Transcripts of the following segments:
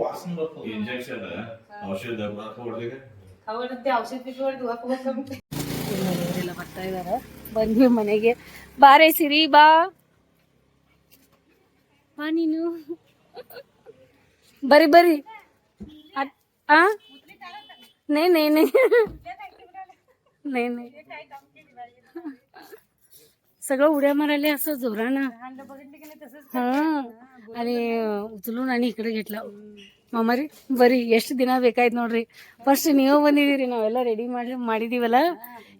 ವಾಸನೆ ಬರ್ತದೆ ಇಂಜೆಕ್ಷನ್ ಔಷಧ ಬರಾಕ್ ಹೊಡ್ದಿಗೆ ಅವರದ್ದೇ ಔಷಧ ಬಿಟ್ಟು ಹಾಕೋಬೇಕು ಇವರೆಲ್ಲ ಬರ್ತಾ ಇದಾರ ಬಂದ್ವಿ ಮನೆಗೆ ಬಾರೆ ಸಿರಿ ಬಾ ಬಾ ನೀನು ಬರಿ ಬರಿ ಅದ್- ಆ नाही नाही नाही नाही नाही सगळं उड्या मारायला असं जोरानं हा आणि उचलून आणि इकडे घेतला ಮಾಮ ರೀ ಬರ್ರಿ ಎಷ್ಟು ದಿನ ಬೇಕಾಯ್ತು ನೋಡ್ರಿ ಫಸ್ಟ್ ನೀವು ಬಂದಿದ್ದೀರಿ ನಾವೆಲ್ಲ ರೆಡಿ ಮಾಡಿ ಮಾಡಿದೀವಲ್ಲ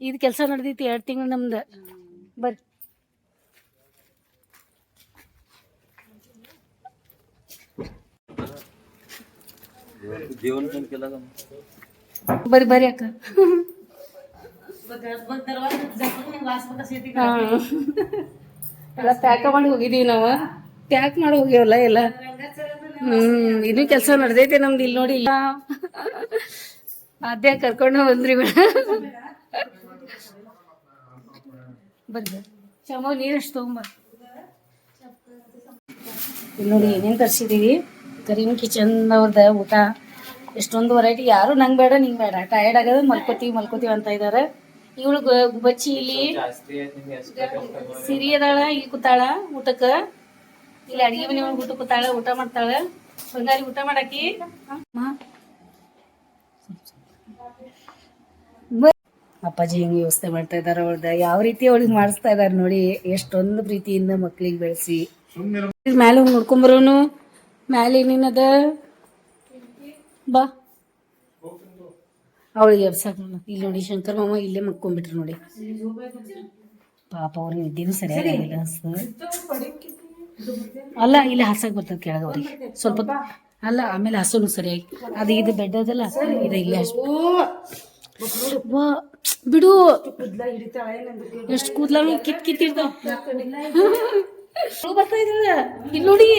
ಇದು ಕೆಲಸ ನಡೆದೈತಿ ಎರಡು ತಿಂಗಳು ನಮ್ದು ಬರ್ರಿ जेवण पण केलं का ಬರ್ರಿ ಬರ್ರಿ ಅಕ್ಕ ಹಾ. ಎಲ್ಲ ಪ್ಯಾಕ್ ಮಾಡಿ ಹೋಗಿದೀವಿ ನಾವು ಪ್ಯಾಕ್ ಮಾಡಿ ಹೋಗ್ಯವಲ್ಲ ಎಲ್ಲ? ಹ್ಮ್ ಇನ್ನೂ ಕೆಲಸ ನಡೆದೈತೆ ನಮ್ದು ಇಲ್ಲಿ ನೋಡಿ. ಇಲ್ಲ ಅದೇ ಕರ್ಕೊಂಡು ಬಂದ್ರಿ ಬರ್ರಿ. ಚಮೋ ನೀರಷ್ಟು ತಗೊಂಬ ನೋಡಿ ಏನೇನು ತರ್ಸಿದೀವಿ. ಕರೀನ್ ಕಿಚನ್ ಅವ್ರದ ಊಟ. ಎಷ್ಟೊಂದು ವೆರೈಟಿ ಯಾರು ನಂಗೆ ಬೇಡ ನಿಂಗೆ ಬೇಡ. ಟಯರ್ಡ್ ಆಗದ ಮಲ್ಕೋತೀವಿ ಮಲ್ಕೋತೀವಿ ಅಂತ ಇದ್ದಾರೆ ಇವಳು ಬಚ್ಚಿ ಇಲ್ಲಿ ಸಿರಿ ಅದಾಳ ಇಲ್ಲಿ ಕೂತಾಳ ಊಟಕ್ಕ. ಇಲ್ಲಿ ಅಡಿಗೆ ಮನೆ ಊಟ ಕೂತಾಳೆ ಊಟ ಮಾಡ್ತಾಳೆ. ಬಂಗಾರಿ ಊಟ ಮಾಡಾಕಿ? ಅಪ್ಪಾಜಿ ಹೆಂಗ್ ವ್ಯವಸ್ಥೆ ಮಾಡ್ತಾ ಇದಾರ ಅವಳ್ದ ಯಾವ ರೀತಿ ಅವಳಿಗೆ ಮಾಡಿಸ್ತಾ ಇದಾರ ನೋಡಿ ಎಷ್ಟೊಂದು ಪ್ರೀತಿಯಿಂದ ಮಕ್ಳಿಗೆ ಬೆಳೆಸಿ. ಮ್ಯಾಲ ಹೋಗಿ ನೋಡ್ಕೊಂಬರೋನು. ಮ್ಯಾಲೆ ಏನೇನದ ಬಾ. ಅವಳಿಗೆ ಎಬ್ಸಾಕ ಇಲ್ಲಿ ನೋಡಿ ಶಂಕರ್ ಮಾಮ ಇಲ್ಲೇ ಮಕ್ಕೊಂಡ್ಬಿಟ್ರು ನೋಡಿ. ಪಾಪ ಅವ್ರ ನಿದ್ದೆನೂ ಸರಿಯಾಗಿಲ್ಲ ಅಲ್ಲ ಇಲ್ಲಿ ಹಾಸಕ್ ಬರ್ತದೆ ಕೆಳಗೆ ಅವ್ರಿಗೆ. ಸ್ವಲ್ಪ ಅಲ್ಲ ಆಮೇಲೆ ಹಸುನು ಸರಿಯಾಗಿ. ಅದು ಇದು ಬೆಡ್ ಅದಲ್ಲ ಇದು ಇಲ್ಲಿ ವಾ ಬಿಡು. ಎಷ್ಟು ಕೂದ್ಲ ಕಿತ್ ಕಿತ್ತಿರ್ತಾವ ಬರ್ತಾ ಇದ್ದಾಳ. ಇಲ್ಲಿ ನೋಡಿ.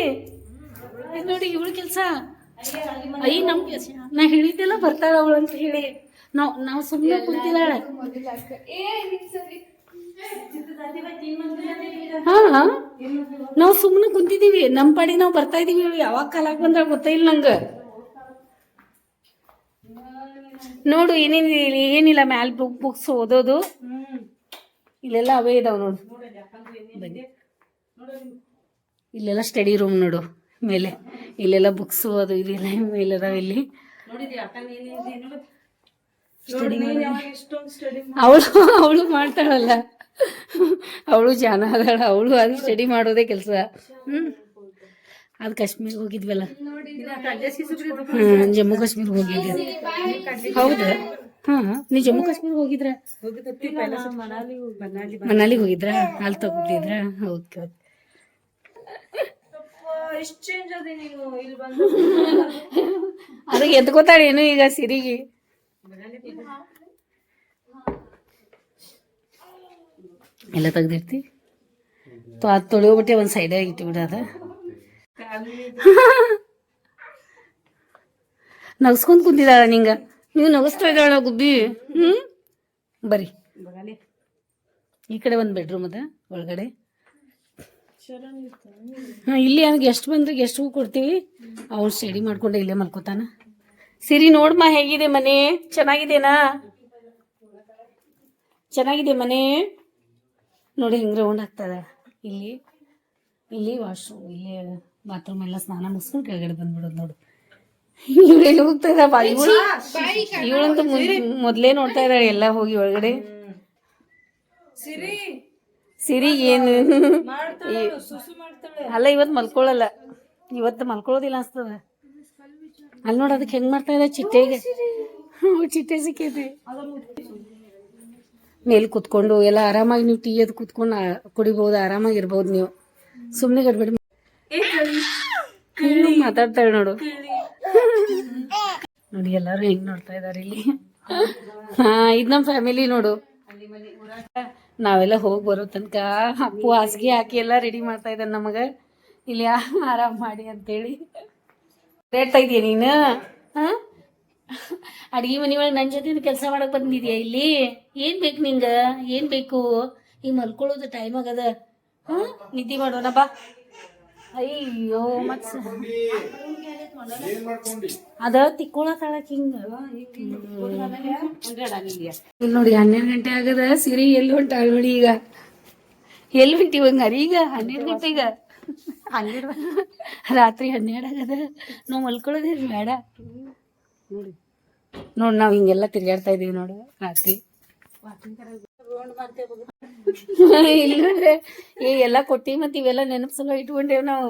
ಇಲ್ಲಿ ನೋಡಿ ಇವಳು ಕೆಲಸ. ಅಯ್ಯ ನಮ್ ಕೆಲ್ಸ. ನಾ ಹೇಳಿದ್ದೆಲ್ಲ ಬರ್ತಾಳ ಅವಳು ಅಂತ ಹೇಳಿ. ನಾವ್ ನಾವ್ ಸುಮ್ಮನೆ ಕುಂತಿದ್ದಾಳೆ. ಹಾ ನಾವು ಸುಮ್ಮನೆ ಕುಂತಿದೀವಿ. ನಮ್ಮ ಪಾಡಿಗೆ ನಾವು ಬರ್ತಾ ಇದೀವಿ ಯಾವಾಗ ಕಾಲಾಗ್ ಬಂದ್ರ ಗೊತ್ತಿಲ್ಲ ನಂಗ. ನೋಡು ಏನೇನಿಲ್ಲ ಏನಿಲ್ಲ ಮ್ಯಾಲ್ ಬುಕ್ ಬುಕ್ಸ್ ಓದೋದು. ಇಲ್ಲೆಲ್ಲ ಅವೇ ಇದಾವ್ ನೋಡು. ಬನ್ನಿ. ಇಲ್ಲೆಲ್ಲ ಸ್ಟಡಿ ರೂಮ್ ನೋಡು. ಮೇಲೆ. ಇಲ್ಲೆಲ್ಲ ಬುಕ್ಸು ಅದು ಇದೆಲ್ಲ ಮೇಲೆ ಅದಾವ ಇಲ್ಲಿ. ಅವಳು ಅವಳು ಮಾಡ್ತಾಳಲ್ಲ. ಅವಳು ಜಾನ ಅದಾಳ, ಅವಳು ಅದು ಸ್ಟಡಿ ಮಾಡೋದೇ ಕೆಲಸ. ಹ್ಞೂ ಅದು ಕಾಶ್ಮೀರ್ ಹೋಗಿದ್ವಲ್ಲ. ಹಾಂ ಜಮ್ಮು ಕಾಶ್ಮೀರ್ ಹೋಗಿದ್ವಿ ಹೌದಾ. ಹಾ ನೀ ಜಮ್ಮು ಕಾಶ್ಮೀರ್ ಹೋಗಿದ್ರ? ಮನಾಲಿಗೆ ಹೋಗಿದ್ರ? ಅಲ್ಲಿ ತಗೊಂಡಿದ್ರ? ಓಕೆ ಓಕೆ ಅದಕ್ಕೆ ಏನು ಈಗ ಸಿರಿಗೆ. ಎಲ್ಲ ತೆಗ್ದಿರ್ತಿ ತೊ, ಅದು ತೊಳೆಯೋಬಿಟ್ಟೆ ಒಂದು ಸೈಡಾಗಿ ಇಟ್ಟುಬಿಡೋದ ನಗಸ್ಕೊಂಡು ಕುಂತಿದ್ದಾಳ ನಿಂಗ? ನೀವು ನಗಸ್ತಾ ಇದ್ದಾಳ ಗುಬ್ಬಿ? ಹ್ಮ್? ಬರಿ. ಈ ಕಡೆ ಒಂದು ಬೆಡ್ರೂಮ್ ಅದ, ಒಳಗಡೆ. ಹಾಂ, ಇಲ್ಲಿ ಅವ್ನಿಗೆ ಎಷ್ಟು ಬಂದ್ರೆ ಎಷ್ಟು ಕೊಡ್ತೀವಿ. ಅವ್ನು ಸ್ಟಡಿ ಮಾಡ್ಕೊಂಡೆ ಇಲ್ಲೇ ಮಲ್ಕೋತಾನ. ಸಿರಿ ನೋಡಮ್ಮ ಹೇಗಿದೆ ಮನೆ? ಚೆನ್ನಾಗಿದೆನಾ? ಚೆನ್ನಾಗಿದೆ ಮನೆ? ನೋಡಿ ಹಿಂಗೆ ರೌಂಡ್ ಆಗ್ತದೆ. ಇಲ್ಲಿ ಇಲ್ಲಿ ವಾಶ್ರೂಮ್ ಇಲ್ಲಿ ಬಾತ್ರೂಮ್ ಎಲ್ಲ ಸ್ನಾನ ಮುಗಿಸ್ಕೊಂಡು ಕೆಳಗಡೆ ಬಂದ್ಬಿಡೋದು ನೋಡು. ಎಲ್ಲಿ ಹೋಗ್ತಾ ಇದ್ದಾವ ಇವಳು ಇವಳಂತೂ ಮೊದಲೇ ನೋಡ್ತಾ ಇದ್ದಾಳೆ ಎಲ್ಲ ಹೋಗಿ ಒಳಗಡೆ. ಸಿರಿ ಏನು? ಅಲ್ಲ ಇವತ್ತು ಮಲ್ಕೊಳಲ್ಲ. ಇವತ್ತು ಮಲ್ಕೊಳೋದಿಲ್ಲ ಅನ್ಸ್ತದ. ಅಲ್ಲಿ ನೋಡಿ ಅದಕ್ಕೆ ಹೆಂಗ್ ಮಾಡ್ತಾ ಇದೆ ಚಿಟ್ಟೆಗೆ. ಚಿಟ್ಟೆ ಸಿಕ್ಕೈತಿ. ಮೇಲೆ ಕುತ್ಕೊಂಡು ಎಲ್ಲ ಆರಾಮಾಗಿ ನೀವು ಟೀ ಅದು ಕುತ್ಕೊಂಡು ಕುಡಿಬಹುದು ಆರಾಮಾಗಿ ಇರ್ಬೋದು ನೀವು. ಸುಮ್ಮನೆ ಗಡ್ಬಡಿ. ಇನ್ನು ಮಾತಾಡ್ತಾಳೆ ನೋಡು. ನೋಡಿ ಎಲ್ಲರೂ ಹೆಂಗ್ ನೋಡ್ತಾ ಇದಾರೆ ಇಲ್ಲಿ. ಹಾ ಇದು ನಮ್ಮ ಫ್ಯಾಮಿಲಿ ನೋಡು. ನಾವೆಲ್ಲ ಹೋಗಿ ಬರೋ ತನಕ ಅಪ್ಪು ಹಾಸಿಗೆ ಹಾಕಿ ಎಲ್ಲ ರೆಡಿ ಮಾಡ್ತಾ ಇದ್ದಾನೆ ನಮಗ. ಇಲ್ಲಿ ಆರಾಮ್ ಮಾಡಿ ಅಂತೇಳಿ. ಹೇಳ್ತಾ ಇದೀಯ ನೀನು? ಹಾ? ಅಡಿಗೆ ಮನೆ ಒಳಗೆ ನನ್ನ ಜೊತೆ ಕೆಲಸ ಮಾಡಕ್ ಬಂದಿದ್ಯಾ ಇಲ್ಲಿ? ಏನ್ ಬೇಕು ನಿಂಗ? ಏನ್ ಬೇಕು? ಈಗ ಮಲ್ಕೊಳ್ಳೋದು ಟೈಮ್ ಆಗದ. ಹಾ ನಿದ್ದೆ ಮಾಡೋಣ ಬಾ. ಅಯ್ಯೋ ಮತ್ ಅದ ತಿಕ್ಕೊಳಕ್ ಹಿಂಗ. ಇಲ್ಲಿ ನೋಡಿ ಹನ್ನೆರಡು ಗಂಟೆ ಆಗದ. ಸಿರಿ ಎಲ್ಲಿ ಹೊಂಟಾಳ ನೋಡಿ ಈಗ. ಎಲ್ಲಿ ಹೊಂಟಿವ ಹಂಗಾರ ಈಗ ಹನ್ನೆರಡು ಗಂಟೆ ಈಗ. ಹನ್ನೆರಡು ರಾತ್ರಿ ಹನ್ನೆರಡು ಆಗದ. ನಾವು ಮಲ್ಕೊಳ್ಳೋದೇ ಬೇಡ. ನೋಡಿ. ನೋಡಿ ನಾವು ಹಿಂಗೆಲ್ಲ ತಿರ್ಗಾಡ್ತಾ ಇದೀವಿ ನೋಡು, ರಾತ್ರಿ. ಇಲ್ಲ ಈ ಎಲ್ಲ ಕೊಟ್ಟಿ ಮತ್ತೆ ಇವೆಲ್ಲ ನೆನಪು ಇಟ್ಕೊಂಡೇವ್ ನಾವು.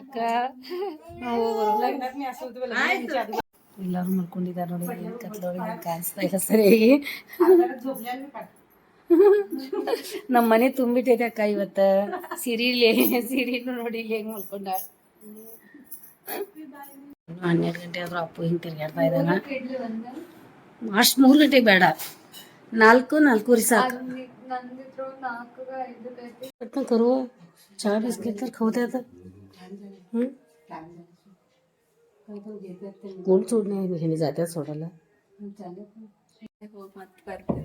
ಅಕ್ಕ ಎಲ್ಲಾರು ಮಲ್ಕೊಂಡಿದಾರ ನೋಡಿ ಕತ್ಲೊಳಗೆ ಕಾಣಿಸ್ತಾ ಇಲ್ಲ ಸರಿಯಾಗಿ. ನಮ್ಮ ಮನೆ ತುಂಬಿಟ್ಟೈತೆ ಅಕ್ಕ ಇವತ್ತ. ಸಿರಿಲಿ ಸಿರಿನು ನೋಡಿ ಇಲ್ಲಿ ಹೆಂಗ್ ಮಲ್ಕೊಂಡ. ಹನ್ನೆರಡು ಗಂಟೆ ಆದರೂ ಅಪ್ಪು ಹಿಂಗೆ ತಿರ್ಗಾಡ್ತಾ ಇದ್ದಾನೆ. ಅಷ್ಟು ಮೂರು ಗಂಟೆಗೆ ಬೇಡ. ನಾಲ್ಕು ನಾಲ್ಕೂರಿ ಸಾಕು. ಕರು ಚಾ, ಬಿಸ್ಕಿಟ್ ತರ್ಕ ಅದ. ಹ್ಞೂ ಗುಂಡು ಚೂಡ್ನೆ ಹೆಣ್ಣು ಜಾತಿ ಸೋಡಲ್ಲ.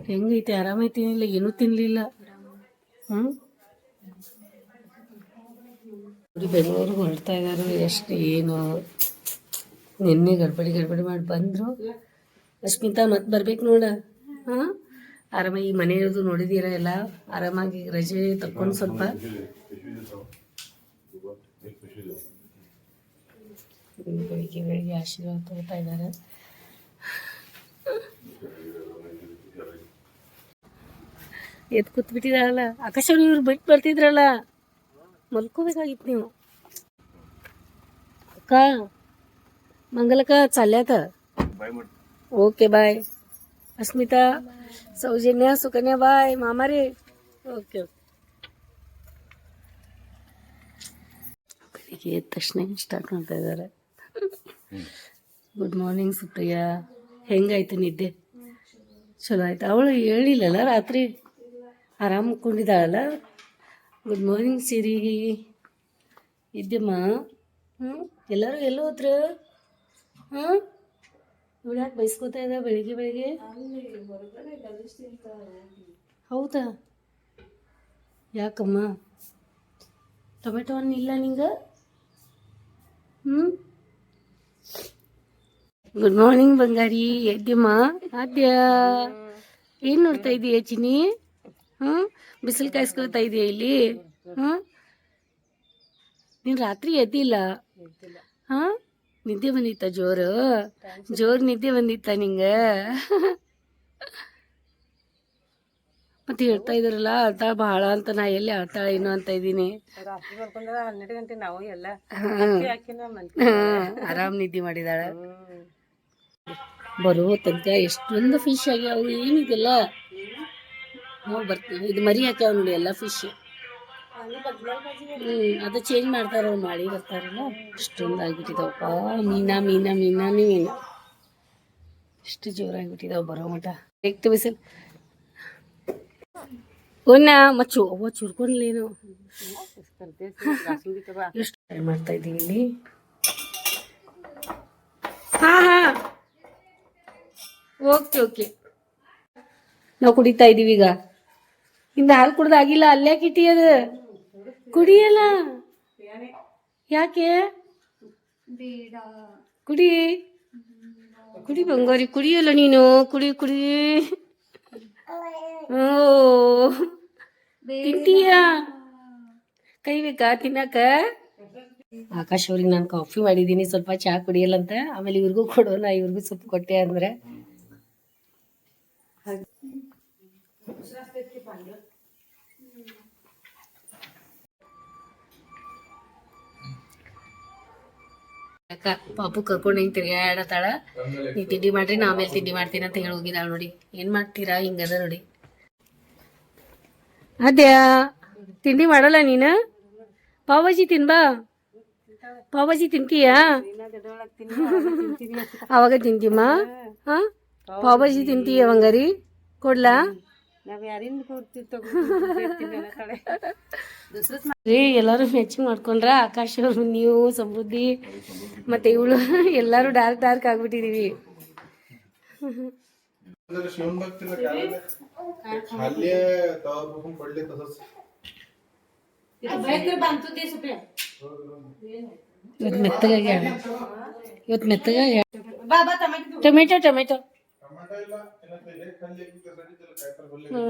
ಹೆಂಗೈತಿ, ಆರಾಮೈತಿ ತಿನ್ನಿಲ್ಲ ಏನೂ ತಿನ್ನಲಿಲ್ಲ ಹ್ಞೂ ಬೆಂಗಳೂರಿಗೆ ಹೊರಡ್ತಾ ಇದ್ದಾರೆ ಎಷ್ಟು ಏನು ನಿನ್ನೆ ಗಡ್ಬಡಿ ಗಡ್ಬಡಿ ಮಾಡಿ ಬಂದರು. ಅಸ್ಮಿತಾ ಮತ್ತೆ ಬರ್ಬೇಕು ನೋಡ? ಹಾಂ? ಆರಾಮಾಗಿ ಮನೆ ಮನೆಯದು ನೋಡಿದ್ದೀರ ಎಲ್ಲ? ಆರಾಮಾಗಿ ರಜೆ ತಕ್ಕೊಂಡು ಸ್ವಲ್ಪ. ಬೆಳಿಗ್ಗೆ ಬೆಳಿಗ್ಗೆ ಆಶೀರ್ವಾದ ತಗೋತಾ ಇದ್ದಾರೆ. ಎದ್ದು ಕೂತ್ಬಿಟ್ಟಿದಾರಲ್ಲ? ಆಕಾಶವ್ರು ಇವ್ರು ಬಿಟ್ಟು ಬರ್ತಿದ್ರಲ್ಲ? ಮಲ್ಕೋಬೇಕಾಗಿತ್ತು ನೀವು. ಅಕ್ಕ ಮಂಗಲಕ್ಕ चालल्यात okay bye Asmita Soujanya Sukanya bye ಮಾಮಾರಿ okay ಬೆಳಿಗ್ಗೆ ಎದ್ದ ತಕ್ಷಣ ಸ್ಟಾರ್ಟ್ ಮಾಡ್ತಾ ಇದ್ದಾರೆ ಗುಡ್ ಮಾರ್ನಿಂಗ್ ಸುಪ್ರಿಯ ಹೆಂಗಾಯ್ತು ನಿದ್ದೆ ಚಲೋ ಆಯ್ತು ಅವಳು ಹೇಳಿಲ್ಲಲ್ಲ ರಾತ್ರಿ ಆರಾಮ್ ಮಕ್ಕೊಂಡಿದ್ದಾಳಲ್ಲ ಗುಡ್ ಮಾರ್ನಿಂಗ್ ಸಿರಿ ಇದ್ದೆಮ್ಮ ಹ್ಞೂ ಎಲ್ಲರೂ ಎಲ್ಲೋ ಹೋದ್ರು ಹಾಂ? ಇವಳು ಯಾಕೆ ಬೈಸ್ಕೋತಾ ಇದ್ದ ಬೆಳಿಗ್ಗೆ ಬೆಳಿಗ್ಗೆ? ಹೌದಾ? ಯಾಕಮ್ಮ? ಟೊಮೆಟೊ ಹಣ್ಣು ಇಲ್ಲ ನಿಂಗೆ? ಹ್ಞೂ ಗುಡ್ ಮಾರ್ನಿಂಗ್ ಬಂಗಾರಿ. ಎದ್ದೆಮ್ಮ ಆದ್ಯ? ಏನು ನೋಡ್ತಾ ಇದೀಯ ಚಿನಿ ಹ್ಞೂ ಬಿಸಿಲು ಕಾಯಿಸ್ಕೊಳ್ತಾ ಇದೆಯಾ ಇಲ್ಲಿ? ಹ್ಞೂ ನೀನು ರಾತ್ರಿ ಎದ್ದಿಲ್ಲ. ಹಾಂ? ನಿದ್ದೆ ಬಂದಿತ್ತ ಜೋರು? ಜೋರು ನಿದ್ದೆ ಬಂದಿತ್ತ ನಿಂಗೆ? ಮತ್ತೆ ಹೇಳ್ತಾ ಇದ್ರಲ್ಲ ಅಳ್ತಾಳ ಬಹಳ ಅಂತ ನಾ ಎಲ್ಲಿ ಅಳ್ತಾಳ ಏನು ಅಂತ ಇದ್ದೀನಿ. ಆರಾಮ್ ನಿದ್ದೆ ಮಾಡಿದಾಳ. ಬರೋ ತನಕ ಎಷ್ಟೊಂದು ಫಿಶ್ ಆಗ್ಯಾವು ಏನಿದೆಲ್ಲ? ನಾವು ಬರ್ತೀವಿ ಇದು ಮರಿ ಹಾಕ್ಯಾವ ನೋಡಿ ಎಲ್ಲ ಫಿಶ್ ಹ್ಮ್, ಅದು ಚೇಂಜ್ ಮಾಡ್ತಾರ ಮಾಡಿ ಬರ್ತಾರಲ್ಲ ಅಷ್ಟೊಂದು ಆಗಿಬಿಟ್ಟಿದಾವಪ್ಪ. ಮೀನಾ ಮೀನಾ ಮೀನಾನೇ ಮೀನಾ. ಎಷ್ಟು ಜೋರಾಗಿಬಿಟ್ಟಿದಾವ ಬರೋ ಮಟ ಎಕ್ತು ಬಿಸಿಲು ಒನ್ನ ಮಚ್ಚು. ಅವ್ವ ಚುರ್ಕೊಂಡ್ಲೇನು ಮಾಡ್ತಾ ಇದ್ದೀವಿ ಇಲ್ಲಿ? ಹಾ ಹಾ. Okay okay. ನಾವು ಕುಡಿತಾ ಇದೀವಿ ಈಗ. ಇಂದ ಹಾಲು ಕುಡ್ದಾಗಿಲ್ಲ ಅಲ್ಲೇ ಕಿಟಿ ಅದು. ಕುಡಿಯಲ್ಲ? ಯಾಕೆ? ಕುಡಿ. ಕುಡಿ ಬಂಗಾರಿ ಕುಡಿಯಲ್ಲ ನೀನು? ಕುಡಿ ಕುಡಿ. ಓ. ತಿಂತೀಯ? ಕೈ ಬೇಕಾ ತಿನ್ನಕ? ಆಕಾಶ್ ಅವ್ರಿಗೆ ನಾನು ಕಾಫಿ ಮಾಡಿದ್ದೀನಿ ಸ್ವಲ್ಪ ಚಹಾ ಕುಡಿಯಲ್ಲ ಅಂತ. ಆಮೇಲೆ ಇವ್ರಿಗೂ ಕೊಡೋಣ ಇವ್ರಿಗೂ ಸ್ವಲ್ಪ ಕೊಟ್ಟೆ ಅಂದ್ರೆ. ಅಕ್ಕ ಪಾಪು ಕರ್ಕೊಂಡು ಹಿಂಗೆ ತಿರ್ಗಾಡತ್ತಾಳ ನೀ ತಿಂಡಿ ಮಾಡ್ರಿ, ನಾ ಆಮೇಲೆ ತಿಂಡಿ ಮಾಡ್ತೀನಿ ಅಂತ ಹೇಳಿ ಹೋಗಿದ್ದಾಳ ನೋಡಿ. ಏನ್ ಮಾಡ್ತೀರಾ? ಹಿಂಗದ ನೋಡಿ. ಅದ್ಯಾ, ತಿಂಡಿ ಮಾಡಲ್ಲ ನೀನು? ಪಾವಜಿ ತಿನ್ಬಾ ಪಾವಜಿ ತಿಂತೀಯಾ? ಅವಾಗ ತಿಂತೀಮ್ಮ ಹಾ? ಪಾವಜಿ ತಿಂತೀಯ ಬಂಗಾರಿ ಕೊಡ್ಲಾ? ನಾವು ಯಾರಿಂದ ಕೂರ್ತೀವಿ ತಗೊಳ್ರಿ ಎಲ್ಲರೂ ಮ್ಯಾಚಿಂಗ್ ಮಾಡ್ಕೊಂಡ್ರ ಆಕಾಶ್ ಅವರು ನೀವು ಸಮೃದ್ಧಿ ಮತ್ತೆ ಇವಳು ಎಲ್ಲರೂ ಡಾರ್ಕ್ ಡಾರ್ಕ್ ಆಗ್ಬಿಟ್ಟಿದೀವಿ. ಇವತ್ತು ಮೆತ್ತಗ ಇವತ್ತು ಮೆತ್ತಗಾಗಿ ಟೊಮೆಟೊ ಟೊಮೆಟೊ. हो,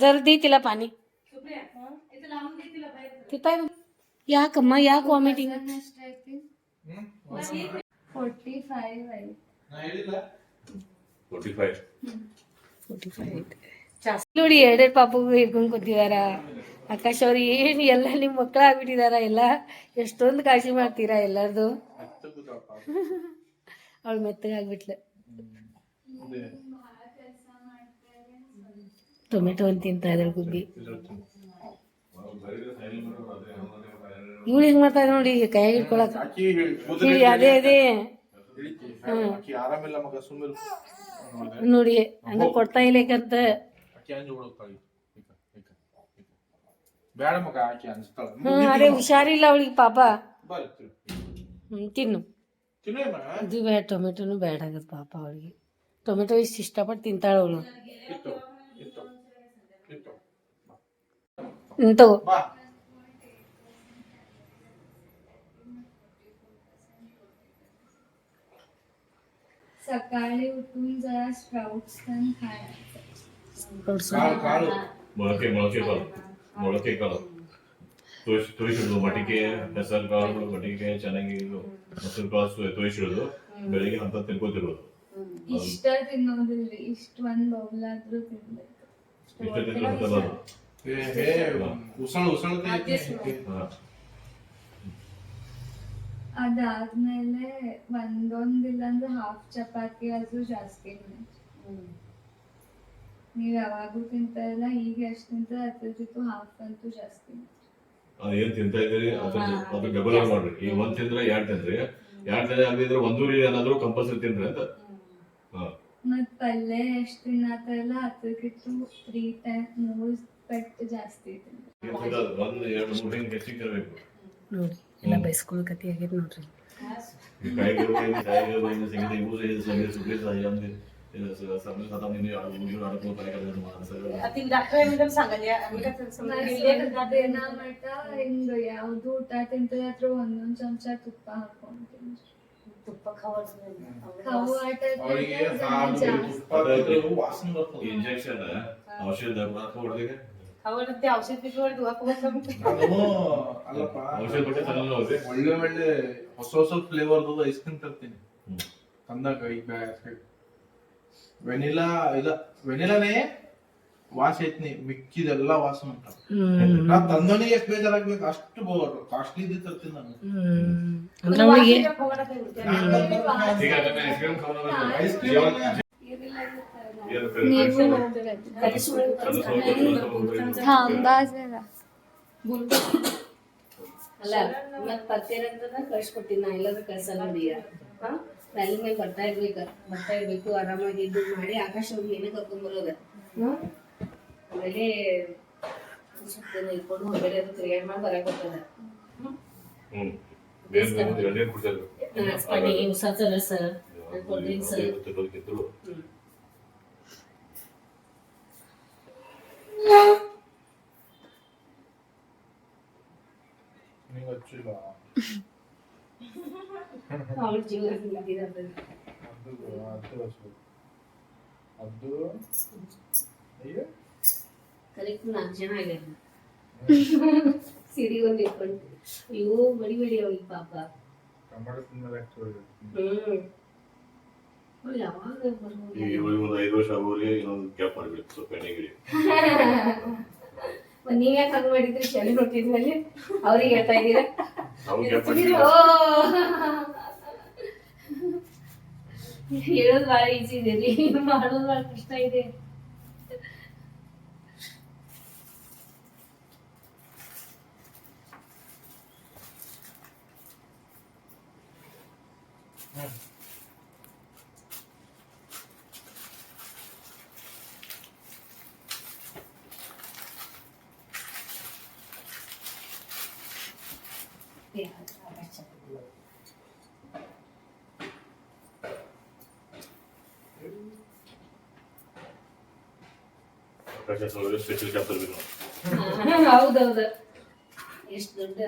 जर दे तिला पाणी. या कम्मा या comedy forty five forty five forty five Lodi एडेड पापू इकडून कोणती जरा. ಆಕಾಶ್ ಅವ್ರು, ಏನು ಎಲ್ಲ ನಿಮ್ಮ ಮಕ್ಳ ಆಗ್ಬಿಟ್ಟಿದಾರ ಎಲ್ಲ ಎಷ್ಟೊಂದು ಕಾಳಜಿ ಮಾಡ್ತೀರಾ ಎಲ್ಲರದು. ಅವಳು ಮೆತ್ತಗಾಗ್ಬಿಟ್ಲು. ಟೊಮೆಟೊ ಅಂತ ತಿಂತ ಗುಬ್ಬಿ. ಇವಳು ಹೆಂಗ್ ಮಾಡ್ತಾ ನೋಡಿ, ಕೈ ಹಿಡ್ಕೊಳಕ್. ಆಕಿ ಕೂದಲು ಹಿಡಿ ಅದೇ. ಅದೇ ನೋಡಿ, ಹಂಗ ಕೊಡ್ತಾ ಇಲ್ಲ ಆಕಿ ಬೇಡ ಮಗ ಆಕಿ ಅನ್ಸ್ತಾಳ ಹ್ಮ್ ಅದೇ ಹುಷಾರಿಲ್ಲ ಅವಳಿಗೆ ಪಾಪ ಬರ್ತೀವಿ ಹ್ಮ್ ತಿನ್ನು ತಿನ್ನೇ ಮಗ ಇದು ಬೇಡ ಟೊಮೆಟೊನು ಬೇಡ ಆಗತ್ತೆ ಪಾಪ ಅವಳಿಗೆ ಟೊಮೆಟೊ ಇಷ್ಟು ಇಷ್ಟಪಟ್ಟು ತಿಂತಾಳೆ ಅವಳು ಇತ್ತು ಇತ್ತು ಇತ್ತು ಹ್ಮ್ ತಗೋ ಬಾ सकाळी उठून जरा स्प्राउट्स पण खायचं ಕಾಳು ಕಾಳು ಮೊಳಕೆ ಮೊಳಕೆ ಕಾಳು ಮೊಳಕೆ ಕಾಳು ತೋರಿಸಿ ತೋರಿಸಿಡೋದು ಮಟಿಕೆ ಹೆಸರು ಕಾಳು ಮಟಿಕೆ ಚೆನ್ನಾಗಿ ಮೊಸರು ಕಾಳು ತೋರಿಸಿಡೋದು ಬೆಳಿಗ್ಗೆ ಅಂತ ತಿನ್ಕೋತಿರೋದು ಇಷ್ಟ ತಿನ್ನೋದಿಲ್ಲ ಇಷ್ಟ ಒಂದ್ ಬೌಲಾದ್ರೂ ತಿನ್ಬೇಕು. ಅದಾದ್ಮೇಲೆ ಒಂದೊಂದಿಲ್ಲ ಅಂದ್ರೆ ಹಾಫ್ ಚಪಾತಿ ಆದ್ರೂ ಜಾಸ್ತಿ ನೀವು ಯಾವಾಗೂ ತಿಂತಾ ಇಲ್ಲ ಈಗ ಎಷ್ಟು ತಿಂತಾ ಅದ್ರ ಜೊತೆ ಹಾಫ್ ಅಂತೂ ಜಾಸ್ತಿ. ಏನ್ ತಿಂತಾ ಇದ್ರಿ ಅದ್ರ ಅದು ಡಬಲ್ ಆಗಿ ಮಾಡ್ರಿ ಈಗ ಒಂದ್ ತಿಂದ್ರೆ ಎರಡ್ ತಿಂದ್ರಿ ಎರಡ್ ತಿಂದ್ರೆ ಅಲ್ಲಿದ್ರೆ ಒಂದೂರಿ ಏನಾದ್ರು ಕಂಪಲ್ಸರಿ ತಿಂದ್ರೆ ಅಂತ? ಮತ್ ಪಲ್ಲೆ ಎಷ್ಟ್ ತಿನ್ನತ್ತ ಇಲ್ಲ ಅದಕ್ಕಿತ್ತು ತ್ರೀ ಟೈಮ್ ಮೂರು ಪೆಟ್ ಜಾಸ್ತಿ ಒಂದ್ ಎರಡು ಮೂರು ಹಿಂಗ್ ಹೆಚ್ಚಿಗೆ ತರಬೇಕು ನೋಡಿ ಎಲ್ಲ ಬೈಸ್ಕೊಳ್ ಕತಿ ಆಗೈತೆ ನೋಡ್ರಿ. ಕಾಯಿಗಳು ಕಾಯಿಗಳು ಸಿಗದೆ ಇವು ಸಿಗದೆ ಸುಗ್ರಿ ಸಾಯಿ ಅಂದ್ರೆ ಯಾವ್ದು ಊಟ ತಿಂತದ ಹತ್ರ ಒಂದೊಂದ್ ಚಮಚ ತುಪ್ಪ ಹಾಕೊಂತೀನಿ ತುಪ್ಪ ಇಂಜೆಕ್ಷನ್ ಔಷಧ ಹೊಡೆದಿಗೆ ಅವರತ್ತೆ ಔಷಧಿ ಹೊಡೆದು ಅಲ್ಲಪ್ಪ ಔಷಧಿ ಒಳ್ಳೆ ಒಳ್ಳೆ ಹೊಸ ಹೊಸ ಫ್ಲೇವರ್ದು ಐಸ್ ಕ್ರೀಮ್ ತರ್ತೀನಿ ತಂದಾಗ ಈಗ ವೆನಿಲಾ ಇಲ್ಲ ವೆನಿಲಾನೇ ವಾಸ ಐತಿ ಮಿಕ್ಕಿದೆಲ್ಲ ವಾಸ ಉಂಟು ನಾ ತಂದಣಿಗೆ ಎಷ್ಟು ಬೇಜಾರಾಗ್ಬೇಕು ಅಷ್ಟು ಬೋರ್ ಕಾಸ್ಟ್ಲಿ ಇದ್ದು ತರ್ತೀನಿ ನಾನು. ಅಲ್ಲ ಮತ್ತೆ ಐಸ್ ಕ್ರೀಮ್ ಅಲ್ಲ ಮತ್ ಪತ್ತೇರಂತ ಕಳ್ಸ್ಕೊಟ್ಟಿನ ಎಲ್ಲಾದ್ರೂ ಕಳ್ಸಲ್ಲ ನೋಡಿ ಹಾ ರೈಲ್ ಮೇಲೆ ಬರ್ತಾ ಇರ್ಬೇಕ ಬರ್ತಾ ಇರ್ಬೇಕು ಆರಾಮಾಗಿ ಇದು ಮಾಡಿ ಆಕಾಶ ಅವ್ರಿಗೆ ಏನೇ ಕರ್ಕೊಂಡ್ಬರೋದ ಹ್ಮ್. ಆಮೇಲೆ ಸ್ವಲ್ಪ ಜನ ಇಟ್ಕೊಂಡು ಹೊರಗಡೆ ಅದು ತಿರುಗಾಡಿ ಮಾಡಿ ಬರಕ್ ಬರ್ತದ ಹ್ಮ್. ಬೇರೆ ಅವ್ರ ಜೀವ ಇದ್ದಿದ್ದು ಅದು. ಅಯ್ಯೋ. ಕರೆಕ್ಟ್ ನಾಲ್ಕು ಜನ ಆಗ್ಯಾರ ಸಿಡಿ ಒಂದ್ ಇಟ್ಕೊಂಡು ಇವು ಬಡಿ ಬಡಿ ಅವ್ರಿಗೆ ಪಾಪ. ನೀವ್ ಯಾಕೆ ಹಂಗ್ ಮಾಡಿದ್ರಿ? ಚಳಿ ಹೊಟ್ಟಿದ್ಮೇಲೆ ಅವ್ರಿಗೆ ಹೇಳ್ತಾ ಇದ್ದೀರಾ! ಹೇಳೋದು ಭಾಳ ಈಸಿ ಇದೆ ರೀ ಮಾಡೋದು ಭಾಳ ಕಷ್ಟ ಇದೆ. ಸ್ಪೆಷಲ್ ಕ್ಯಾಬ್ ತರಬೇಕು ಹೌದೌದು ಎಷ್ಟು ದೊಡ್ಡ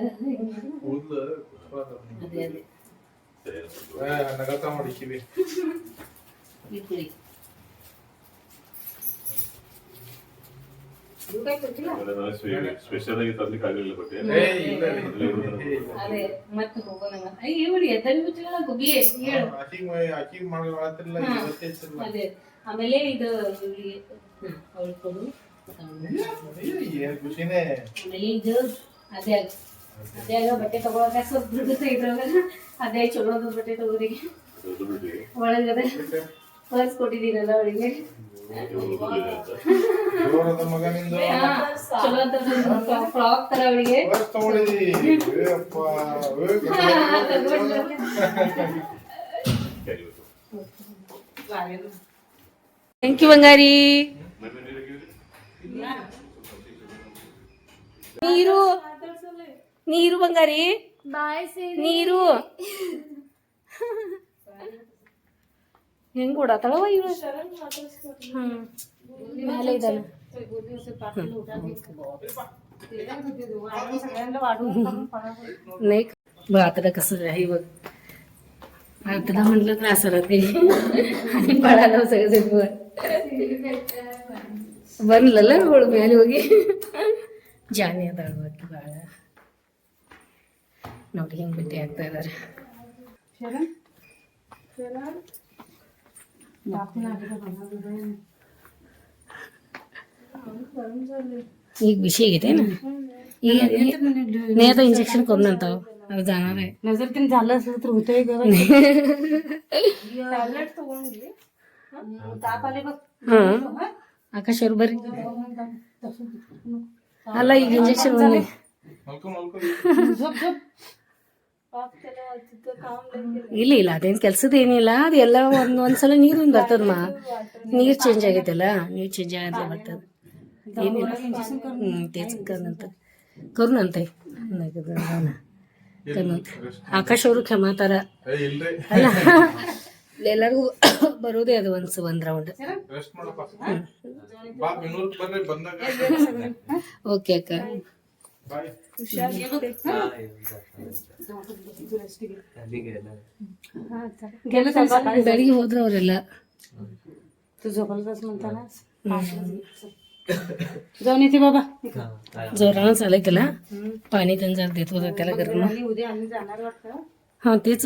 ಅದೇ ಅದೇ. ಆ, ನಗತ ಮಾಡಿ ಕಿವಿ. ಸ್ಪೆಷಲ್ ಆಗಿ ತರ್ಲಿಕ್ಕೆ ಆಗಲಿಲ್ಲ ಬಟ್ಟೆ. ಅದೇ ಮತ್ತೆ ಹೋಗೋಣ. ಅಯ್ಯ ಹೇಳಿ. ಎದ್ದಡಿ ಬಿಟ್ಟಿಲ್ಲ ಗುಬ್ಬಿ ಹೇಳು ಅದೇ. ಆಮೇಲೆ ಇದು ಅವಳು ಕೊಡು. ಅದೇ ಅದೇ ಬಟ್ಟೆ ತಗೊಳಕ ಸ್ವಲ್ಪ ದುಡ್ಡು ಇದ್ರಾಗ ಅದೇ ಚಲೋ ಅದ ಬಟ್ಟೆ ತಗೋರಿ ಒಳಗಡೆ ಪರ್ಸ್ ಕೊಟ್ಟಿದ್ದೀರಲ್ಲ ಅವಳಿಗೆ ಫ್ರಾಕ್ ತರ ಅವಳಿಗೆ ಥ್ಯಾಂಕ್ ಯು ಬಂಗಾರಿ ನೀರು ನೀರು ಬಂಗಾರಿ ಬಾಯ್ ಸೇರಿ ನೀರು ಹೆಂಗ್ ಓಡಾತಾಳವ ಇವ ಹ್ಮ್ ಮೇಲೆ ಇದ್ದಾನೆ नाही बघ आता तर कसं आहे बघ आता म्हटलं त्रास होणार ते आणि पळालं सगळं वर ಬಂದ್ಲಲ್ಲ ಅವಳು ಮೇಲೆ ಹೋಗಿ ಜಾನಿ ಅದಾಳ ಬಾಕಿ ಭಾಳ ನೋಡಿ ಹಿಂಗೆ ಭೇಟಿ ಆಗ್ತಾ ಇದಾರೆ ಈಗ ಬಿಸಿ ಆಗೈತೇನು ಈಗ ನೇದ ಇಂಜೆಕ್ಷನ್ ಕೊಂದಂತಾವ ಅದು ಜಾನಾರ ಜಾಲ ಸುತ್ರ ಹೋಗ್ತಾ ಇದ್ದಾವೆ ಟ್ಯಾಬ್ಲೆಟ್ ಆಕಾಶ್ ಅವ್ರು ಬರ್ರಿ. ಅಲ್ಲ ಈಗ ಇಂಜೆಕ್ಷನ್ ಬನ್ನಿ ಇಲ್ಲ ಇಲ್ಲ ಅದೇನು ಕೆಲ್ಸದ ಏನಿಲ್ಲ. ಅದೆಲ್ಲ ಒಂದ್ ಒಂದ್ಸಲ ನೀರು ಒಂದು ಬರ್ತದಮ್ಮ ನೀರು ಚೇಂಜ್ ಆಗೈತಲ್ಲ ನೀರು ಚೇಂಜ್ ಆಗಲ್ಲ ಬರ್ತದ. ಏನಿಲ್ಲ. ಹ್ಞೂ ತೇಜಕ್ಕಂತ ಕರುಣಂತ ಕರುಣಂತ ಆಕಾಶ್ ಅವರು ಕ್ಷಮಾತಾರ. ಅಲ್ಲ. ಎಲ್ಲರಿಗೂ ಬರೋದೇ ಅದು ಒಂದ್ಸ ಒಂದ್ ರೌಂಡ್ ರೆಸ್ಟ್ ಮಾಡಪ್ಪ ಬಾ ಬೆಂಗಳೂರು ಬರ್ರಿ ಬಂದಾಗ ಓಕೆ ಅಕ್ಕ ಬಾಯ್ गेलं तर सकाळी ಬೆಳಿಗ್ಗೆ ಹೋದ್ರು ಅವರೆಲ್ಲ तू झोपलंच म्हणताना जाऊन येते बाबा जोरानं चालायला पाणी त्यांनी जरा देत होतं त्याला गरम आणि उद्या आम्ही जाणार वाटतं हा तेच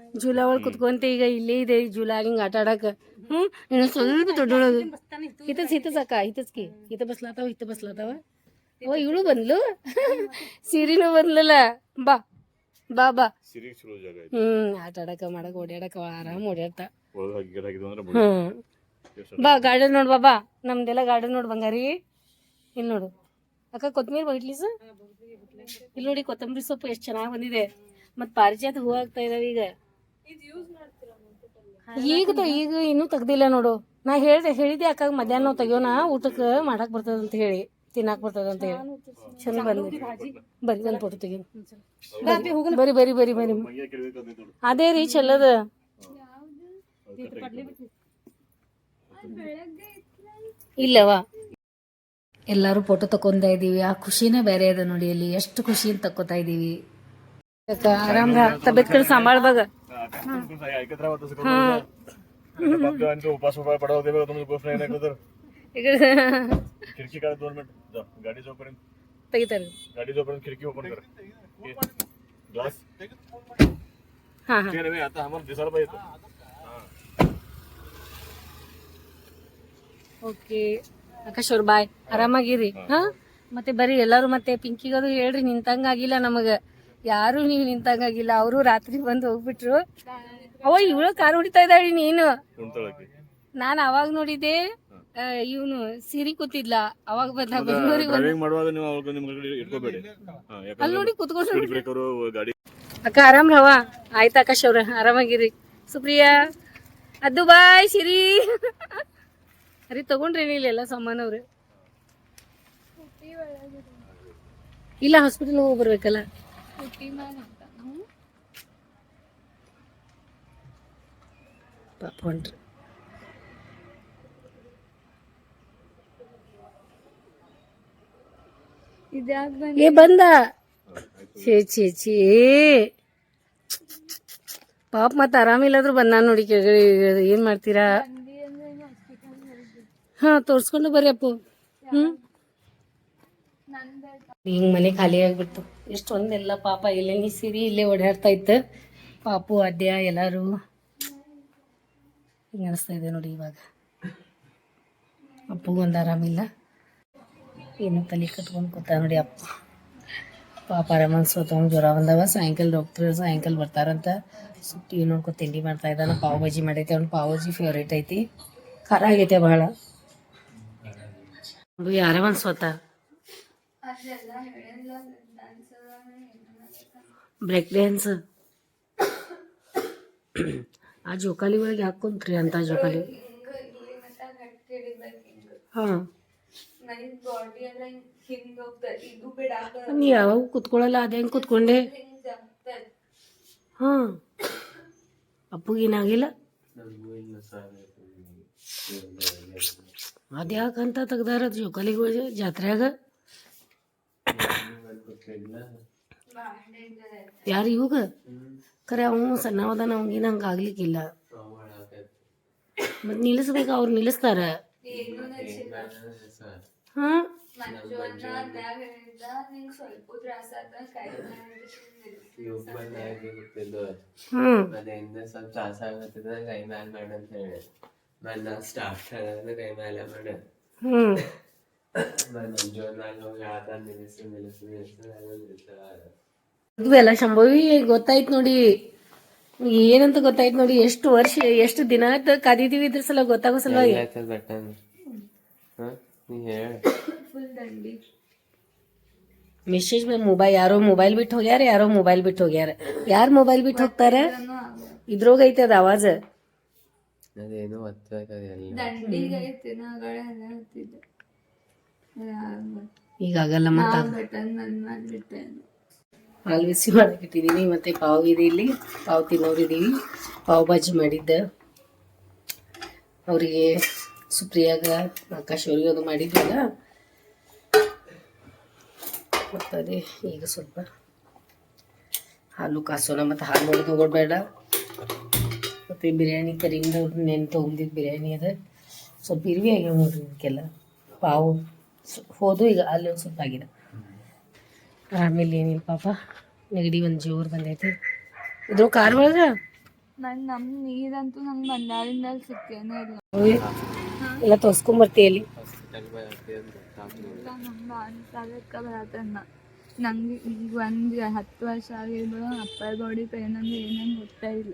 ಜೂಲಾ ಒಳಗೆ ಕುತ್ಕೊಂತ ಈಗ ಇಲ್ಲೇ ಇದೆ ಜೂಲ ಹಿಂಗ್ ಆಟ ಆಡಕ್ಕೆ ಹ್ಮ್ ಇನ್ನು ಸ್ವಲ್ಪ ದೊಡ್ಡೊಳಗ ಹಿತಸ್ ಹಿತಸ್ ಅಕ್ಕ ಹಿತಸ್ಕಿ ಇತ ಬಸ್ಲಾತಾವ ಹಿತ ಬಸ್ಲಾತಾವ. ಓ ಇವಳು ಬಂದ್ಲು? ಸಿರಿನೂ ಬಂದ್ಲಲ್ಲ. ಬಾ ಬಾ ಬಾ. ಹ್ಞೂ ಆಟ ಆಡಕ ಮಾಡಕ ಓಡಾಡಕ ಆರಾಮ್ ಓಡಾಡ್ತಾ ಬಾ ಗಾರ್ಡನ್ ನೋಡ್ ಬಾಬಾ ನಮ್ದೆಲ್ಲ ಗಾರ್ಡನ್ ನೋಡ್ ಬಂಗಾರಿ. ಇಲ್ಲಿ ನೋಡು. ಅಕ್ಕ ಕೊತ್ತಂಬರಿ ಬೈಟ್ಲಿ ಸರ್ ಇಲ್ಲಿ ನೋಡಿ ಕೊತ್ತಂಬರಿ ಸೊಪ್ಪು ಎಷ್ಟು ಚೆನ್ನಾಗಿ ಬಂದಿದೆ. ಮತ್ ಪಾರಿಜಾತ ಹೂ ಆಗ್ತಾ ಇದಾವ ಈಗ. ಈಗ ಈಗ ಇನ್ನೂ ತೆಗ್ದಿಲ್ಲ ನೋಡು. ನಾ ಹೇಳಿದೆ ಹೇಳಿದೆ ಅಕ್ಕಾಗ ಮಧ್ಯಾಹ್ನ ತೆಗಿಯೋಣ ಊಟಕ್ಕೆ ಮಾಡಕ್ ಬರ್ತದ ಅಂತ ಹೇಳಿ. ತಿನ್ನಾಕ್ ಬರ್ತದ ಅಂತ ಹೇಳಿ. ಚಂದ ಬಂದಿ ಬರಿ ನನ್ನ ಫೋಟೋ ತೆಗಿ ಬರಿ ಬರಿ ಬರಿ ಬರಿ ಅದೇ ರೀ ಚಲದ ಇಲ್ಲವಾ? ಎಲ್ಲರೂ ಫೋಟೋ ತಕೊಂತ ಇದೀವಿ ಆ ಖುಷಿನೇ ಬೇರೆ ಅದ ನೋಡಿ ಅಲ್ಲಿ. ಎಷ್ಟು ಖುಷಿಯಿಂದ ತಕ್ಕೋತಾ ಇದೀವಿ ಆರಾಮ್ ತಬ್ಯತ್ ಕಡೆ ಸಾಂಬಾಳ ऐकत राहा तसं करून बाप आणि तो उपास उपाय पडावते बघा तुम्ही गोष्ट नाही ऐकलं तर इकडे खिडकी काढा दोन मिनिट जा गाडी जोपर्यंत ತೆಗಿತಾರೆ गाडी जोपर्यंत खिडकी ओपन कर ग्लास ಹಾ ಹಾ ते नव्हे आता आम्हाला दिसायला पाहिजे ಓಕೆ ಆಕಾಶ್ ಬಾಯ್ ಆರಾಮಾಗಿರಿ ಹಾ ಮತ್ತೆ ಬರೀ ಎಲ್ಲಾರು ಮತ್ತೆ ಪಿಂಕಿಗದು ಹೇಳ್ರಿ ನಿಂತಂಗ ಆಗಿಲ್ಲ ನಮಗ ಯಾರು ನೀವು ನಿಂತಂಗಾಗಿಲ್ಲ ಅವರು ರಾತ್ರಿ ಬಂದು ಹೋಗ್ಬಿಟ್ರು. ಅವ ಇವಳು ಕಾರ್ ಹೊಡಿತಾ ಇದ್ದಾಳಿ ನೀನು. ನಾನು ಅವಾಗ ನೋಡಿದ್ದೆ ಇವನು ಸಿರಿ ಕೂತಿದ್ಲ ಅವಾಗ ಬಂದ ಬೆಂಗಳೂರಿಗೆ ಬಂದ ಡ್ರೈವಿಂಗ್ ನೀವು ಅವ್ರಿಗೆ ನಿಮ್ಮ ಇಟ್ಕೋಬೇಡಿ. ಹಾ, ಅಲ್ಲಿ ನೋಡಿ ಕುತ್ಕೊಂಡು ಅಕ್ಕ ಆರಾಮ್ ರವ? ಆಯ್ತು ಆಕಾಶ್ ಅವ್ರ ಆರಾಮಾಗಿರಿ. ಸುಪ್ರಿಯಾ ಅದು ಬಾಯ್ ಸಿರಿ. ಅರಿ ತಗೊಂಡ್ರಿ ನೀ ಎಲ್ಲ ಸಾಮಾನು ಅವ್ರು ಇಲ್ಲ ಹಾಸ್ಪಿಟಲ್ ಹೋಗಿ ಬರ್ಬೇಕಲ್ಲ? ಪಾಪ ಹೊಂಟ್ರಿ ಇದ್ಯಾಕ್ ಬಂದ್ ಏ ಬಂದ ಛೇ ಛೇ ಛೇ ಪಾಪ ಮತ್ತೆ ಆರಾಮಿಲ್ಲಾದ್ರೂ ಬಂದ ನೋಡಿ ಕೆಳಗಡೆ ಏನ್ ಮಾಡ್ತೀರಾ ಹಾ ತೋರ್ಸ್ಕೊಂಡು ಬರ್ರಿ ಅಪ್ಪು ಹ್ಮ್ ಹಿಂಗ್ ಮನೆ ಖಾಲಿ ಆಗಿಬಿಡ್ತು. ಎಷ್ಟೊಂದೆಲ್ಲ ಪಾಪ ಇಲ್ಲೇ ಸಿರಿ ಇಲ್ಲೇ ಓಡಾಡ್ತಾ ಇತ್ತು. ಪಾಪು, ಅದ್ಯ, ಎಲ್ಲಾರು ಹಿಂಗ ಅನಿಸ್ತಾ ಇದೆ ನೋಡಿ ಇವಾಗ. ಅಪ್ಪು ಒಂದು ಆರಾಮಿಲ್ಲ. ಏನು ತಲೆ ಕಟ್ಕೊಂಡು ಕೂತ ನೋಡಿ ಅಪ್ಪ. ಪಾಪ ಆರಾಮ ಅನ್ಸೋತ ಜ್ವರ ಬಂದವ. ಸಾಯಂಕಾಲ ಡಾಕ್ಟರ್ ಸಾಯಂಕಾಲ ಬರ್ತಾರಂತ. ಸುಟ್ಟಿ ನೋಡ್ಕೊ ತಿಂಡಿ ಮಾಡ್ತಾ ಇದ್ದಾನ. ಪಾವ್ ಬಾಜಿ ಮಾಡೈತೆ. ಅವ್ನು ಪಾವ್ ಬಾಜಿ ಫೇವ್ರೇಟ್ ಐತಿ. ಖಾರ ಆಗೈತೆ ಬಹಳ. ಯಾರ ಅನ್ಸೋತ ಬ್ರೇಕ್ ಡ್ಯಾನ್ಸ್ ಆ ಜೋಕಾಲಿ ಒಳಗೆ ಹಾಕೊಂತ್ರಿ ಅಂತ ಜೋಕಾಲಿ ಹಿಂಗ ಇಲ್ಲಿ ಮಟ್ಟ ಗಟ್ಟಿ ಹಿಡಿಬೇಕು ಹಿಂಗ ಹಾಂ ನನ್ ಬಾಡಿ ಎಲ್ಲ ಹಿಂಗ್ ಹಿಂಗ್ ಹೋಗ್ತದೆ ಇದು ಬಿಡಾಕ ನೀ ಯಾವಾಗ ಕುತ್ಕೊಳ್ಳಲ್ಲ ಅದೇ ಹೆಂಗೆ ಕುತ್ಕೊಂಡೆ ಹಿಂಗ್ ಜಂಪ್ತದೆ ಹಾಂ ಅಪ್ಪಗೇನಾಗಿಲ್ಲ ಅದ್ಯಾಕಂತ ತೆಗ್ದಾರ ಜೋಕಾಲಿಗೆ ಜಾತ್ರೆಯಾಗ ಯಾರು ಇವಾಗ? ಖರೆ ಅವನು ಸಣ್ಣವದಾನ ಅವಂಗೇನು ಹಂಗೆ ಆಗ್ಲಿಕ್ಕಿಲ್ಲ. ಮತ್ತೆ ನಿಲ್ಲಿಸ್ಬೇಕು ಅವ್ರು ನಿಲ್ಲಿಸ್ತಾರ ಹಾಂ? ಸ್ವಲ್ಪ ತ್ರಾಸ ಆಗತ್ತಿದ್ರೆ ಕೈ ಮಾಡು ಅಂತ ಹೇಳಿ ಸ್ಟಾರ್ಟ್ ಆಗದ್ರೆ ಕೈ ಮಾಡು ಹ್ಞೂ ಮಂಜು ನಾನು ಹೋಗಿ ನಿಲ್ಲಿಸು ನಿಲ್ಲಿಸು ನಿಲ್ಲಿಸು ನಾನು ನಿಲ್ಲಿಸ್ತಾರ ಇದು ಎಲ್ಲ ಶಂಭವಿ ಗೊತ್ತಾಯ್ತು ನೋಡಿ. ಏನಂತ ಗೊತ್ತಾಯ್ತು ನೋಡಿ ಎಷ್ಟು ವರ್ಷ ಎಷ್ಟು ದಿನ ಆಯ್ತು ಕದೀತೀವಿ ಇದ್ರ ಸಲ ಗೊತ್ತಾಗೋ ಸಲ ಮೆಸೇಜ್ ಬಟನ್ ಹ ನೀ ಫುಲ್ ದಂಡಿ ಮೆಸೇಜ್ ಮೊಬೈಲ್ ಯಾರೋ ಮೊಬೈಲ್ ಬಿಟ್ಟು ಹೋಗ್ಯಾರ ಯಾರೋ ಮೊಬೈಲ್ ಬಿಟ್ಟು ಹೋಗ್ಯಾರ. ಯಾರು ಮೊಬೈಲ್ ಬಿಟ್ಟು ಹೋಗ್ತಾರ? ಇದ್ರೋಗ ಐತೆ ಅದ ಆವಾಜ. ಅದೇನು ಒತ್ತು ಆಯ್ತದ ಎಲ್ಲ ದಂಡಿಗೆ ಐತಿ ನಾಗಳೆ ಅದ ಹತ್ತಿದ್ದೆ ಈಗ ಆಗಲ್ಲ ಮತ್ತ ಹಾಲು ಬಿಸಿ ಮಾಡಕ್ಕಿಟ್ಟಿದೀನಿ ಮತ್ತೆ ಪಾವ್ ಇದೆ ಇಲ್ಲಿ. ಪಾವ್ ತಿನ್ನೋರಿದ್ದೀವಿ ಪಾವ್ ಬಾಜಿ ಮಾಡಿದ್ದೆ. ಅವರಿಗೆ ಸುಪ್ರಿಯಾಗ ಆಕಾಶ್ ಅವ್ರಿಗೆ ಅದು ಮಾಡಿದ್ದಿಲ್ಲ ಮತ್ತು ಅದೇ ಈಗ ಸ್ವಲ್ಪ ಹಾಲು ಕಾಸೋಣ ಮತ್ತು ಹಾಲು ನೋಡಿ ತೊಗೊಳ್ಬೇಡ ಮತ್ತು ಬಿರಿಯಾನಿ ಕರಿಯಿಂದ ನೆನ್ ತೊಗೊಂಡಿದ್ದು ಬಿರಿಯಾನಿ ಅದ. ಸ್ವಲ್ಪ ಇರುವೆ ಆಗ್ಯಾವ ನೋಡ್ರಿ ಇದಕ್ಕೆಲ್ಲ ಪಾವು ಹೋದು ಈಗ ಅಲ್ಲಿ ಒಂದು ಸ್ವಲ್ಪ ಆಗಿದೆ ಆಮೇಲೆ ಏನಿಲ್ಲ ಪಾಪ ನೆಗಡಿ ಒಂದು ಜೋರು ಬಂದೈತಿ. ಇದು ಕಾರ್ ಒಳಗೆ? ನನ್ ನಮ್ಮ ನೀರಂತೂ ನಂಗೆ ಬಂದಾಳಿಂದ ಸಿಕ್ಕೇನೆ ಇಲ್ಲ. ಎಲ್ಲ ತೋರ್ಸ್ಕೊಂಬರ್ತಿ ಅಲ್ಲಿ. ಹಾಸ್ಪಿಟಲ್ ಬರ್ತೀವಿ ಅಂತ ಗೊತ್ತಾಗ್ಲಿಲ್ಲ. ನಂಗೆ ಈಗ ಒಂದು ಹತ್ತು ವರ್ಷ ಆಗಿರ್ಬೋದು ಅಪ್ಪರ್ ಬಾಡಿ ಪೇನ್ ಅಂದ್ರೆ ಏನೇನು ಗೊತ್ತೇ ಇಲ್ಲ.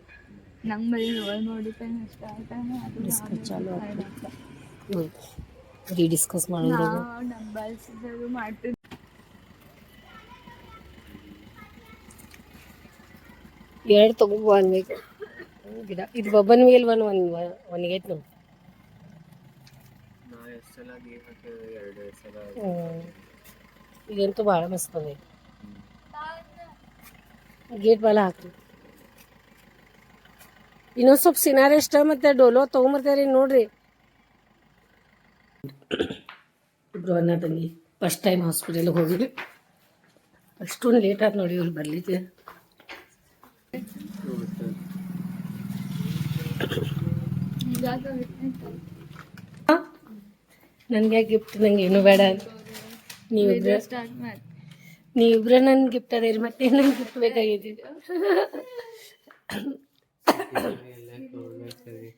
ನಂಗೆ ಬರೀ ಲೋವರ್ ಬಾಡಿ ಪೇನ್ ಇಷ್ಟ ಆಯ್ತಾನೆ ಅದು ಚಾಲು. ರೀ ಡಿಸ್ಕಸ್ ಮಾಡಿದ್ರು ನಾವು ಡಂಬಲ್ಸ್ ಇದು ಮಾಡ್ತಿದ್ವಿ ಎರಡು ತಗೋ ಅನ್ಬೇಕು ಗಿಡ. ಇದು ಬಬ್ಬನ್ ಮೇಲೆ ಒಂದು ಒಂದು ಒಣಗೈತೆ ನೋಡಿ. ನಾ ಎಷ್ಟ್ ಸಲ ನೀರ್ ಹಾಕಿದ್ರೆ ಎರಡು ಸಲ ಹ್ಮ್. ಇದಂತೂ ಭಾಳ ಮಸ್ತ್ ಬಂದೈತಿ ಗೇಟ್ ಬಾಲ ಹಾಕ್ರಿ ಇನ್ನೊಂದು ಸ್ವಲ್ಪ ಸಿನಾರೆಷ್ಟ ಮತ್ತೆ ಡೋಲೋ ತೊಗೊಂಬರ್ತಾರೆ ನೋಡ್ರಿ. ಇಬ್ರು ಅನ್ನ ತಂಗಿ ಫಸ್ಟ್ ಟೈಮ್ ಹಾಸ್ಪಿಟಲ್ಗೆ ಹೋಗಿರಿ ಅಷ್ಟೊಂದು ಲೇಟ್ ಆಯ್ತು ನೋಡಿ ಇವ್ರು ಬರ್ಲಿಕ್ಕೆ. ನನಗೆ ಗಿಫ್ಟ್ ನಂಗೆ ಏನು ಬೇಡ ನೀವು ಸ್ಟಾರ್ಟ್ ನೀ ನೀವಿಬ್ರೆ ನನ್ನ ಗಿಫ್ಟ್ ಅದೇರಿ ಮತ್ತೆ ನಂಗೆ ಗಿಫ್ಟ್ ತಗೊಂಡ್ಬರ್ತೀವಿ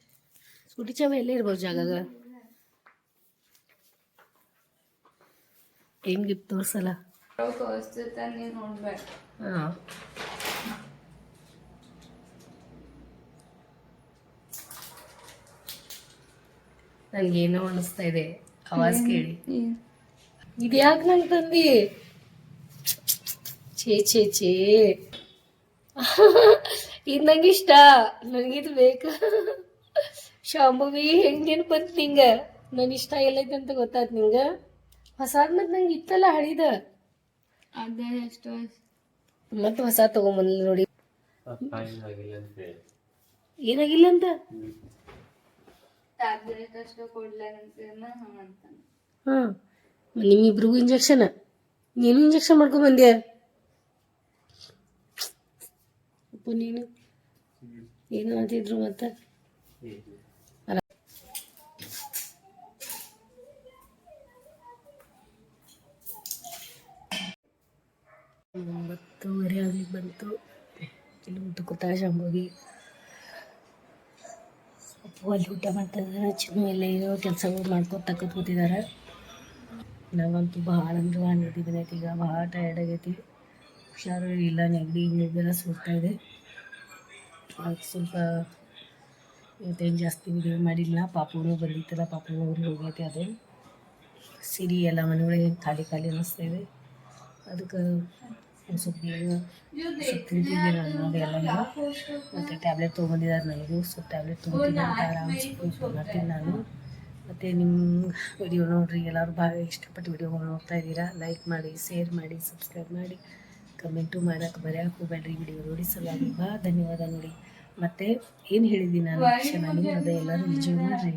ಸ್ಕೂಟಿ ಚಾವ ಎಲ್ಲೇ ಇರ್ಬೋದು ಜಾಗಾಗ ಏನು ಗಿಫ್ಟ್ ತೋರ್ಸಲ್ಲ ಹಾಂ ನನಗೇನೋ ಅನಿಸ್ತಾ ಇದೆ. ಆವಾಜ್ ಕೇಳಿ. ಇದ್ಯಾಕೆ ನಂಗೆ ತಂದಿ? ಛೇ ಛೇ ಛೇ. ಇದು ನಂಗೆ ಇಷ್ಟ. ನನಗಿದು ಬೇಕು. ಶಾಂಭವಿ ಹೆಂಗೇನು ಬಂತು ನಿಂಗೆ? ನನ್ನ ಇಷ್ಟ ಎಲ್ಲೈತೆ ಅಂತ ಗೊತ್ತಾಯ್ತು ನಿಂಗೆ. ಹೊಸಾದ್ ಮತ್ತೆ ನಂಗೆ ಇತ್ತಲ್ಲ ಹಳಿದ? ಅದೇ ಎಷ್ಟು ಮತ್ತೆ ಹೊಸ ತಗೊಂಬಂದ್ಲು ನೋಡಿ. ಏನಾಗಿಲ್ಲ ಅಂತ ಹೇಳಿ. ಏನಾಗಿಲ್ಲ ಅಂತ? ಟ್ಯಾಬ್ಲೆಟ್ ಅಷ್ಟು ಕೊಡ್ಲಾಗಂತ ಹಂಗಂತಾನೆ ಹಾಂ ನಿಮ್ಮಿಬ್ರಿಗೂ ಇಂಜೆಕ್ಷನ್ ನೀನು ಇಂಜೆಕ್ಷನ್ ಮಾಡ್ಕೊಂಡ್ ಬಂದ್ಯಾ? ಅಪ್ಪ ನೀನು? ಏನು ಅಂತಿದ್ರು ಮತ್ತೆ? ಒಂಬತ್ತುವರೆ ಆಗ್ಲಿಕ್ಕೆ ಬಂತು. ಇಲ್ಲಿ ಊಟ ಕೂತ ಶಂಭೋಗಿ. ಅಪ್ಪು ಅಲ್ಲಿ ಊಟ ಮಾಡ್ತಾ ಚಿನ್ನ ಮೇಲೆ ಕೆಲಸಗಳು ಮಾಡ್ಕೊತ ಕೂತಿದ್ದಾರೆ ನಾವಂತೂ ಭಾಳ ಅಂದ್ರೆ ಭಾಳ ನಿದ್ದೆ ಬಂದೈತಿ ಈಗ ಭಾಳ ಟಯರ್ಡ್ ಆಗೈತಿ. ಹುಷಾರು ಇಲ್ಲ, ನೆಗಡಿ ನೆಗಡಿಲ್ಲ ಸುಡ್ತಾ ಇದೆ. ಅದಕ್ಕೆ ಸ್ವಲ್ಪ ಇವತ್ತೇನು ಜಾಸ್ತಿ ವಿಡಿಯೋ ಮಾಡಿಲ್ಲ. ಪಾಪುಗಳು ಬಂದಿತ್ತಲ್ಲ, ಪಾಪುಗಳು ಊರಿಗೆ ಹೋಗೈತಿ ಅದು. ಸಿರಿ ಎಲ್ಲ ಮನೆಗಳಿಗೆ ಖಾಲಿ ಖಾಲಿ ಅನ್ನಿಸ್ತಾ ಇದೆ. ಅದಕ್ಕೆ ಸ್ವಲ್ಪ ಎಲ್ಲ ಮತ್ತು ಟ್ಯಾಬ್ಲೆಟ್ ತೊಗೊಂಡಿದ್ದಾರೆ ನನಗೆ ಸೊ ಟ್ಯಾಬ್ಲೆಟ್ ತೊಗೊಂಡಿದ್ದೀನಿ ನಾನು. ಮತ್ತು ನಿಮ್ಮ ವಿಡಿಯೋ ನೋಡಿರಿ ಎಲ್ಲರೂ ಭಾಳ ಇಷ್ಟಪಟ್ಟು ವಿಡಿಯೋಗಳು ನೋಡ್ತಾ ಇದ್ದೀರಾ ಲೈಕ್ ಮಾಡಿ ಶೇರ್ ಮಾಡಿ ಸಬ್ಸ್ಕ್ರೈಬ್ ಮಾಡಿ ಕಮೆಂಟು ಮಾಡೋಕೆ ಬರೆಯೋಕೆ ಹೋಗಬೇಡ್ರಿ ವಿಡಿಯೋ ನೋಡಿ ಸಲುವಾಗಿ. ಬಾ ಧನ್ಯವಾದ ನೋಡಿ. ಮತ್ತು ಏನು ಹೇಳಿದ್ದೀನಿ ನಾನು ಚೆನ್ನಾಗಿ ಅದೇ ಎಲ್ಲರೂ ನಿಜ ನೋಡ್ರಿ